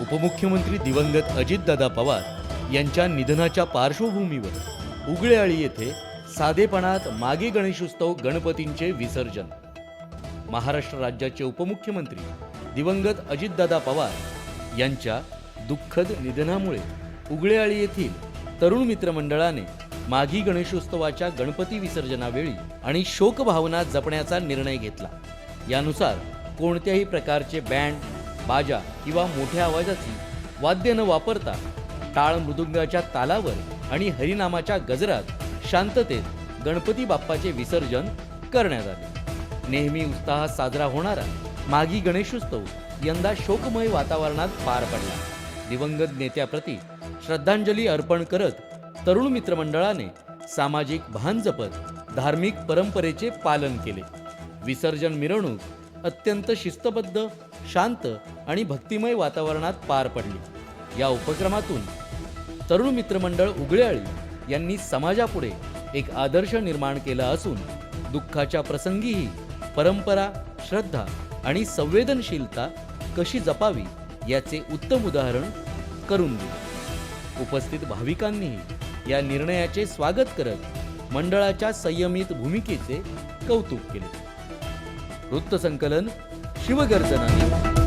उपमुख्यमंत्री दिवंगत अजितदादा पवार यांच्या निधनाच्या पार्श्वभूमीवर उगळेआळी येथे साधेपणात मागे गणेशोत्सव गणपतींचे विसर्जन. महाराष्ट्र राज्याचे उपमुख्यमंत्री दिवंगत अजितदादा पवार यांच्या दुःखद निधनामुळे उगळेआळी येथील तरुण मित्रमंडळाने माघी गणेशोत्सवाच्या गणपती विसर्जनावेळी आणि शोकभावना जपण्याचा निर्णय घेतला. यानुसार कोणत्याही प्रकारचे बँड बाजा किंवा मोठ्या आवाजाची वाद्य न वापरता टाळ मृदुंगाच्या तालावर आणि हरिनामाच्या गजरात शांततेत गणपती बाप्पाचे विसर्जन करण्यात आले. नेहमी उत्साहात साजरा होणारा मागी गणेशोत्सव यंदा शोकमय वातावरणात पार पडला. दिवंगत नेत्याप्रती श्रद्धांजली अर्पण करत तरुण मित्रमंडळाने सामाजिक भान जपत धार्मिक परंपरेचे पालन केले. विसर्जन मिरवणूक अत्यंत शिस्तबद्ध शांत आणि भक्तिमय वातावरणात पार पडली. या उपक्रमातून तरुण मित्रमंडळ उगळेआळी यांनी समाजापुढे एक आदर्श निर्माण केला असून दुःखाच्या प्रसंगीही परंपरा श्रद्धा आणि संवेदनशीलता कशी जपावी याचे उत्तम उदाहरण करून दिले. उपस्थित भाविकांनीही या निर्णयाचे स्वागत करत मंडळाच्या संयमित भूमिकेचे कौतुक केले. वृत्तसंकलन शिवगर्जना